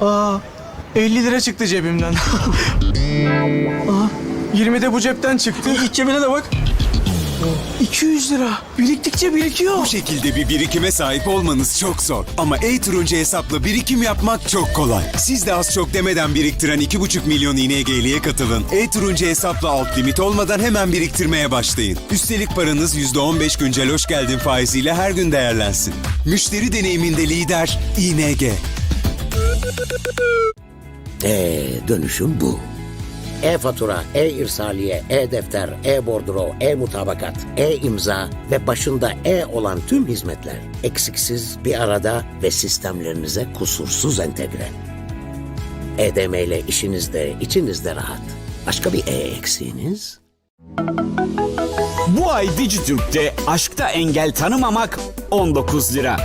Aa, 50 lira çıktı cebimden. Aa, 20 de bu cepten çıktı. İç cebine de bak. 200 lira. Biriktikçe birikiyor. Bu şekilde bir birikime sahip olmanız çok zor. Ama e-turuncu hesapla birikim yapmak çok kolay. Siz de az çok demeden biriktiren 2,5 milyon İNG'liye katılın. E-turuncu hesapla alt limit olmadan hemen biriktirmeye başlayın. Üstelik paranız %15 güncel hoş geldin faiziyle her gün değerlensin. Müşteri deneyiminde lider İNG. Ee, dönüşüm bu. E-fatura, e-irsaliye, e-defter, e-bordro, e-mutabakat, e-imza ve başında e olan tüm hizmetler eksiksiz bir arada ve sistemlerinize kusursuz entegre. EDM ile işiniz de içiniz de rahat. Başka bir e eksiğiniz? Bu ay Dijitürk'te aşkta engel tanımamak 19 lira.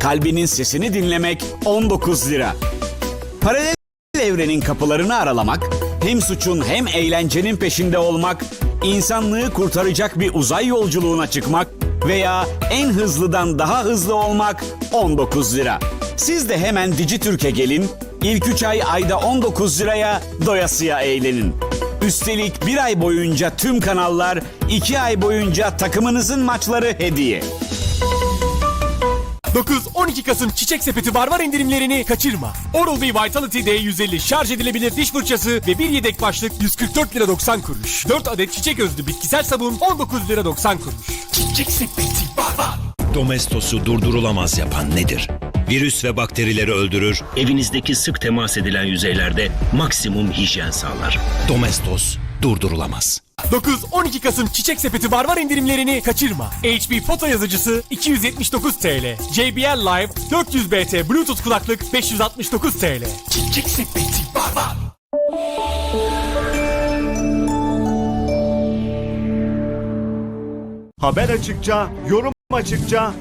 Kalbinin sesini dinlemek 19 lira. Paralel evrenin kapılarını aralamak, hem suçun hem eğlencenin peşinde olmak, insanlığı kurtaracak bir uzay yolculuğuna çıkmak veya en hızlıdan daha hızlı olmak 19 lira. Siz de hemen Dijitürk'e gelin, ilk 3 ay ayda 19 liraya doyasıya eğlenin. Üstelik bir ay boyunca tüm kanallar, iki ay boyunca takımınızın maçları hediye. 9-12 Kasım Çiçek Sepeti var var indirimlerini kaçırma. Oral-B Vitality D150 şarj edilebilir diş fırçası ve bir yedek başlık 144 lira 90 kuruş. 4 adet çiçek özlü bitkisel sabun 19 lira 90 kuruş. Çiçek Sepeti var var. Domestos'u durdurulamaz yapan nedir? Virüs ve bakterileri öldürür, Evinizdeki sık temas edilen yüzeylerde maksimum hijyen sağlar. Domestos durdurulamaz. 9-12 Kasım Çiçek Sepeti var var indirimlerini kaçırma. HP foto yazıcısı 279 TL. JBL Live 400 BT Bluetooth kulaklık 569 TL. Çiçek Sepeti var. Haber açıkça, yorum açıkça,